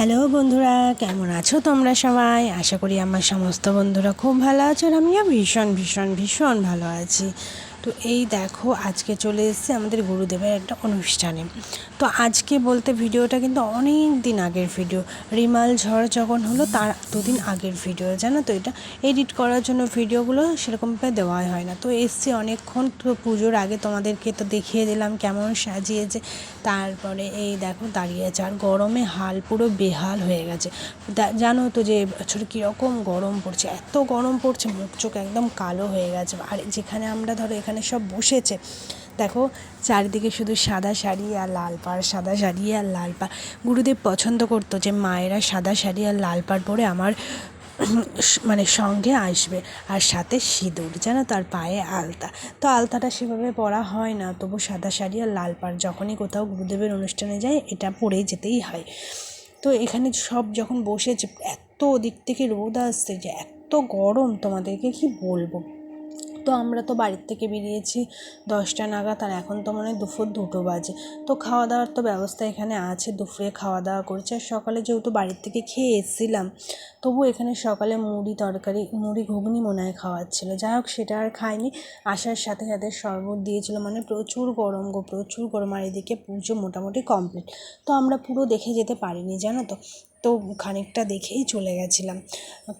Hello বন্ধুরা, কেমন আছো তোমরা সবাই? আশা করি আমার সমস্ত বন্ধুরা খুব ভালো আছো আর আমিও ভীষণ ভীষণ ভীষণ ভালো আছি। তো এই দেখো, আজকে চলে এসেছে আমাদের গুরুদেবের একটা অনুষ্ঠানে। তো আজকে বলতে ভিডিওটা কিন্তু অনেক দিন আগের ভিডিও। রিমাল ঝড় যখন হলো, তার দুদিন আগের ভিডিও। জানো তো এটা? এডিট করার জন্য ভিডিওগুলো সেরকমভাবে দেওয়াই হয় না। তো এসছি অনেকক্ষণ তো পুজোর আগে তোমাদেরকে তো দেখিয়ে দিলাম কেমন সাজিয়েছে। তারপরে এই দেখো, দাঁড়িয়ে আছে। আর গরমে হাল পুরো বেহাল হয়ে গেছে। জানো তো যে এবছর কীরকম গরম পড়ছে। এত গরম পড়ছে, মুখ চোখ একদম কালো হয়ে গেছে। আর যেখানে আমরা ধরো, এখানে সব বসেছে। দেখো, চারিদিকে শুধু সাদা শাড়ি আর লাল পাড়, সাদা শাড়ি আর লাল পাড়। গুরুদেব পছন্দ করতো যে মায়েরা সাদা শাড়ি আর লাল পাড় পরে আমার মানে সঙ্গে আসবে। আর সাথে সিঁদুর যেন তার পায়ে আলতা। তো আলতাটা সেভাবে পরা হয় না, তবু সাদা শাড়ি আর লাল পাড় যখনই কোথাও গুরুদেবের অনুষ্ঠানে যায়, এটা পরেই যেতেই হয়। তো এখানে সব যখন বসেছে, এত দিক থেকে রোদ আসছে যে, এত গরম তোমাদেরকে কি বলব? তো আমরা তো বাড়ির থেকে বেরিয়েছি দশটা নাগাদ আর এখন তো মনে হয় দুপুর দুটো বাজে। তো খাওয়া দাওয়ার তো ব্যবস্থা এখানে আছে, দুপুরে খাওয়া দাওয়া করছি আর সকালে যেহেতু বাড়ির থেকে খেয়ে এসেছিলাম তবু এখানে সকালে মুড়ি তরকারি, মুড়ি ঘুগনি মনে হয় খাওয়াচ্ছিলো। যাই হোক, সেটা আর খাইনি। আসার সাথে সাথে শরবত দিয়েছিলো মানে প্রচুর গরম গো, প্রচুর গরম। আর এদিকে পুজো মোটামুটি কমপ্লিট তো আমরা পুরো দেখে যেতে পারিনি, জানো তো? তো খানিকটা দেখেই চলে গেছিলাম।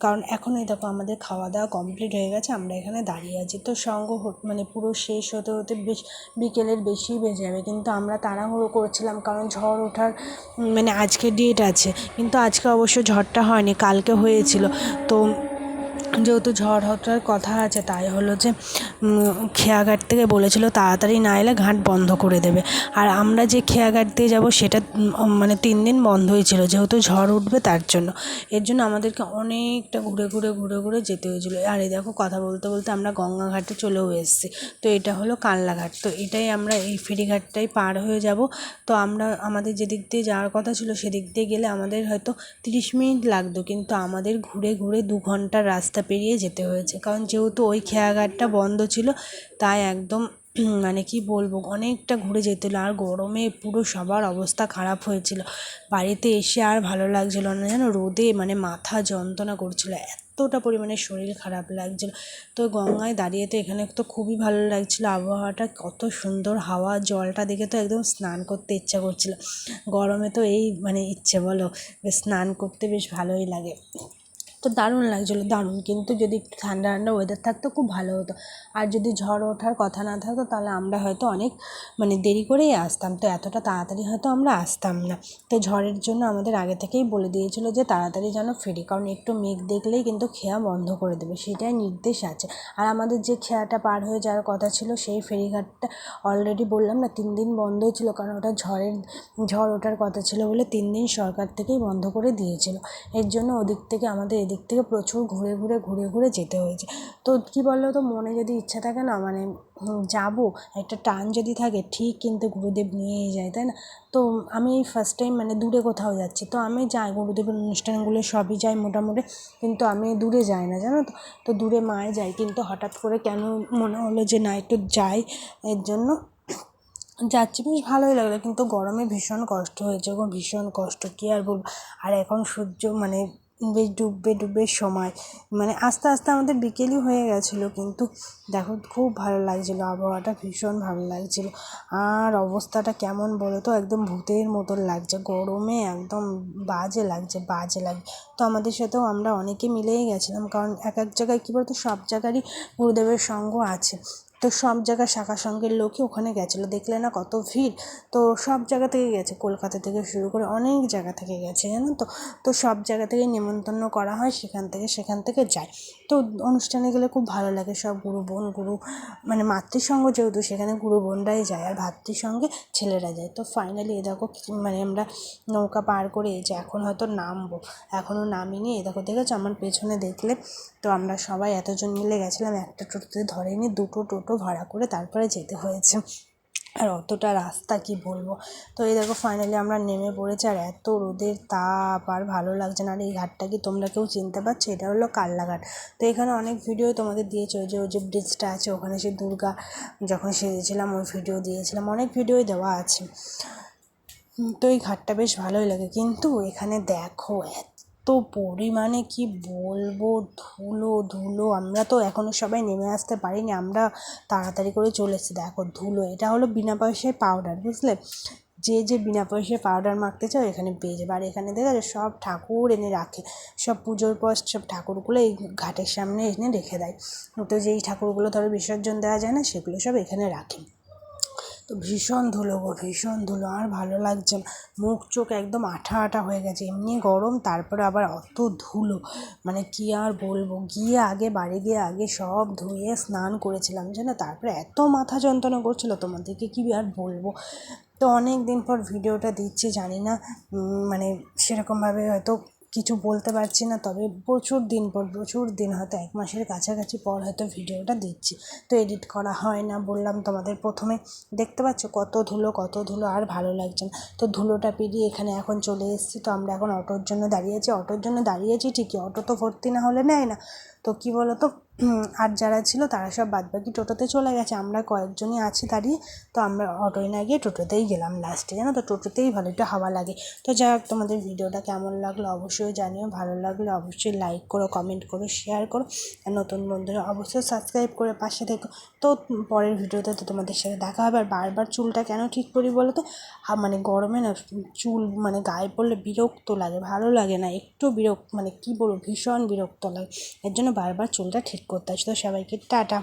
কারণ এখন এই দেখো আমাদের খাওয়া দাওয়া কমপ্লিট হয়ে গেছে, আমরা এখানে দাঁড়িয়ে আছি। তো সঙ্গ মানে পুরো শেষ হতে হতে বেশ বিকেলের বেশি বেজে যাবে। কিন্তু আমরা তাড়াহুড়ো করছিলাম কারণ ঝড় ওঠার মানে আজকে ডেট আছে। কিন্তু আজকে অবশ্য ঝড়টা হয়নি, কালকে হয়েছিল। তো যেহেতু ঝড় ওঠার কথা আছে, তাই হলো যে খেয়াঘাট থেকে বলেছিল তাড়াতাড়ি না এলে ঘাট বন্ধ করে দেবে। আর আমরা যে খেয়াঘাট দিয়ে যাব, সেটা মানে তিন দিন বন্ধই ছিল, যেহেতু ঝড় উঠবে তার জন্য। এর জন্য আমাদেরকে অনেকটা ঘুরে ঘুরে ঘুরে ঘুরে যেতে হয়েছিলো। আর এই দেখো, কথা বলতে বলতে আমরা গঙ্গাঘাটে চলেও এসেছি। তো এটা হলো কাল্লাঘাট তো এটাই আমরা এই ফেরিঘাটটাই পার হয়ে যাব। তো আমরা, আমাদের যেদিক দিয়ে যাওয়ার কথা ছিল, সেদিক দিয়ে গেলে আমাদের হয়তো তিরিশ মিনিট লাগতো। কিন্তু আমাদের ঘুরে ঘুরে দু ঘণ্টার রাস্তা পেরিয়ে যেতে হয়েছে। কারণ যেহেতু ওই খেয়াঘাটটা বন্ধ ছিল, তাই একদম মানে কি বলব, অনেকটা ঘুরে যেতে হলো। আর গরমে পুরো সবার অবস্থা খারাপ হয়েছিল। বাড়িতে এসে আর ভালো লাগছিল না। যেন রোদে মানে মাথা যন্ত্রণা করছিল। এতটা পরিমাণে শরীর খারাপ লাগছিল। তো গঙ্গায় দাঁড়িয়ে তো এখানে তো খুবই ভালো লাগছিল। আবহাওয়াটা কত সুন্দর। হাওয়া, জলটা দেখে তো একদম স্নান করতে ইচ্ছা করছিল। গরমে তো এই মানে ইচ্ছে বলো স্নান করতে বেশ ভালোই লাগে। তো দারুণ লাগছিল, দারুণ। কিন্তু যদি একটু ঠান্ডা ঠান্ডা ওয়েদার থাকতো, খুব ভালো হতো। আর যদি ঝড় ওঠার কথা না থাকতো, তাহলে আমরা হয়তো অনেক মানে দেরি করেই আসতাম। তো এতটা তাড়াতাড়ি হয়তো আমরা আসতাম না। তো ঝড়ের জন্য আমাদের আগে থেকেই বলে দিয়েছিলো যে, তাড়াতাড়ি যেন ফিরি। কারণ একটু মেঘ দেখলেই কিন্তু খেয়া বন্ধ করে দেবে। সেটাই নির্দেশ আছে। আর আমাদের যে খেয়াটা পার হয়ে যাওয়ার কথা ছিল, সেই ফেরিঘাটটা অলরেডি বললাম না, তিন দিন বন্ধই ছিল। কারণ ওটা ঝড়ের, ঝড় ওঠার কথা ছিল বলে তিন দিন সরকার থেকেই বন্ধ করে দিয়েছিল। এর জন্য ওদিক থেকে আমাদের এদিক থেকে প্রচুর ঘুরে ঘুরে ঘুরে ঘুরে যেতে হয়েছে। তো কী বলো তো, মনে যদি ইচ্ছা থাকে না মানে যাব, একটা টান যদি থাকে, ঠিক কিন্তু গুরুদেব নিয়েই যায়, তাই না? তো আমি এই ফার্স্ট টাইম মানে দূরে কোথাও যাচ্ছি। তো আমি যাই, গুরুদেবের অনুষ্ঠানগুলো সবই যাই মোটামুটি, কিন্তু আমি দূরে যাই না, জানো তো? তো দূরে মায়ে যাই কিন্তু হঠাৎ করে কেন মনে হলো যে না, একটু যাই, এর জন্য যাচ্ছি। বেশ ভালোই লাগল, কিন্তু গরমে ভীষণ কষ্ট হয়েছে গো, ভীষণ কষ্ট, কী আর বলব? আর এখন সূর্য মানে বেশ ডুববে ডুববে সময়। মানে আস্তে আস্তে আমাদের বিকেলই হয়ে গেছিল কিন্তু দেখো খুব ভালো লাগছিল, আবহাওয়াটা ভীষণ ভালো লাগছিল। আর অবস্থাটা কেমন বলো তো একদম ভূতের মতন লাগছে, গরমে একদম বাজে লাগছে, বাজে লাগে তো আমাদের সাথেও আমরা অনেকে মিলেই গেছিলাম কারণ এক এক জায়গায় কী বলতো? সব জায়গারই গুরুদেবের সঙ্গ আছে। তো সব জায়গায় শাখা সঙ্গের লোকই ওখানে গেছিল। দেখলে না কত ভিড়। তো সব জায়গা থেকে গেছে, কলকাতা থেকে শুরু করে অনেক জায়গা থেকে গেছে, জানো তো? তো সব জায়গা থেকে নেমন্তন্ন করা হয় সেখান থেকে সেখান থেকে যায়। তো অনুষ্ঠানে গেলে খুব ভালো লাগে, সব গুরু বোন, গুরু মানে মাতৃসঙ্গ যেহেতু সেখানে গুরু বোনরাই যায় আর ভাতৃসঙ্গে ছেলেরা যায়। তো ফাইনালি এ দেখো মানে আমরা নৌকা পার করে এই যে এখন হয়তো নামবো এখনও নামিনি। এ দেখো, দেখেছ? আমার পেছনে দেখলে তো আমরা সবাই এতজন মিলে গেছিলাম, একটা টোটোতে ধরেনি, দুটো টোটো। ভাড়া করে তারপরে যেতে হয়েছে। আর অতটা রাস্তা কি বলব? তো এই দেখো ফাইনালি আমরা নেমে পড়েছি আর এত রোদের তাপ আর ভালো লাগছে না। আর এই ঘাটটা কি তোমরা কেউ চিনতে পারছ? এটা হলো কাল্লাঘাট। তো এখানে অনেক ভিডিও তোমাদের দিয়েছে, ওই যে ওই যে ব্রিজটা আছে, ওখানে সে দুর্গা যখন সেজেছিলাম, ওই ভিডিও দিয়েছিলাম, অনেক ভিডিওই দেওয়া আছে। তো এই ঘাটটা বেশ ভালোই লাগে। কিন্তু এখানে দেখো এত পরিমাণে কি বলব? ধুলো ধুলো। আমরা তো এখনও সবাই নেমে আসতে পারিনি। আমরা তাড়াতাড়ি করে চলে এসেছি। দেখো, ধুলো। এটা হলো বিনা পয়সায় পাউডার বুঝলে? যে যে বিনা পয়সায় পাউডার মাখতে চাও এখানে পেয়ে যাবে। আর এখানে দেখো সব ঠাকুর এনে রাখে। সব পুজোর পর সব ঠাকুরগুলো এই ঘাটের সামনে এনে রেখে দেয়। তো যেই ঠাকুরগুলো ধরো বিসর্জন দেওয়া যায় না, সেগুলো সব এখানে রাখে। তো ভীষণ ধুলো গো, ভীষণ ধুলো, আর ভালো লাগছে না। মুখ চোখ একদম আঠা আঠা হয়ে গেছে, এমনি গরম, তারপরে আবার অত ধুলো। মানে কি আর বলব, গিয়ে আগে বাড়ি গিয়ে আগে সব ধুয়ে স্নান করেছিলাম, জানো? তারপরে এত মাথা যন্ত্রণা করছিল, তোমাদেরকে কি আর বলব? তো অনেক দিন পর ভিডিওটা দিচ্ছি, জানি না মানে সেরকমভাবে হয়তো কিছু বলতে পারছি না, তবে প্রচুর দিন পর, প্রচুর দিন হয়তো এক মাসের কাছাকাছি পর হয়তো ভিডিওটা দিচ্ছি। তো এডিট করা হয় না, বললাম তোমাদের প্রথমে, দেখতে পাচ্ছ কত ধুলো কত ধুলো, আর ভালো লাগছে না। তো ধুলোটা পেরিয়ে এখানে এখন চলে এসেছি, তো আমরা এখন অটোর জন্য দাঁড়িয়েছি অটোর জন্য দাঁড়িয়েছি ঠিকই, অটো তো ভর্তি না হলে নেয় না। তো কী বলো তো আর যারা ছিল তারা সব বাদবাকি টোটোতে চলে গেছে। আমরা কয়েকজনই আছি দাঁড়িয়ে। তো আমরা অটোয় না গিয়ে টোটোতেই গেলাম লাস্টে জানো তো? টোটোতেই ভালো, একটু হাওয়া লাগে। তো যাই হোক, তোমাদের ভিডিওটা কেমন লাগল অবশ্যই জানিও। ভালো লাগলে অবশ্যই লাইক করো কমেন্ট করো শেয়ার করো। আর নতুন বন্ধুরা অবশ্যই সাবস্ক্রাইব করে পাশে থেকো। তো পরের ভিডিওতে তো তোমাদের সাথে দেখা হবে। আর বারবার চুলটা কেন ঠিক করি বলো তো? মানে গরমে না, চুল মানে গায়ে পড়লে বিরক্ত লাগে, ভালো লাগে না। একটু বিরক্ত মানে কী বলব? ভীষণ বিরক্ত লাগে। এর জন্য বারবার চুলটা ঠিক করতে হয়। তো সবাইকে টাটা।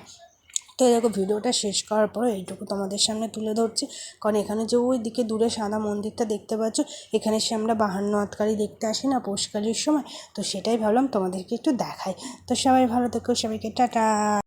তো দেখো, ভিডিওটা শেষ করার পর এইটুকু তোমাদের সামনে তুলে ধরছি। কারণ এখানে যে ওই দিকে দূরে সাদা মন্দিরটা দেখতে পাচ্ছ, এখানে সে আমরা বাহান্ন আতকারি দেখতে আসি না পৌষকালির সময়। তো সেটাই ভাবলাম তোমাদেরকে একটু দেখাই। তো সবাই ভালো থেকো, সবাইকে টাটা।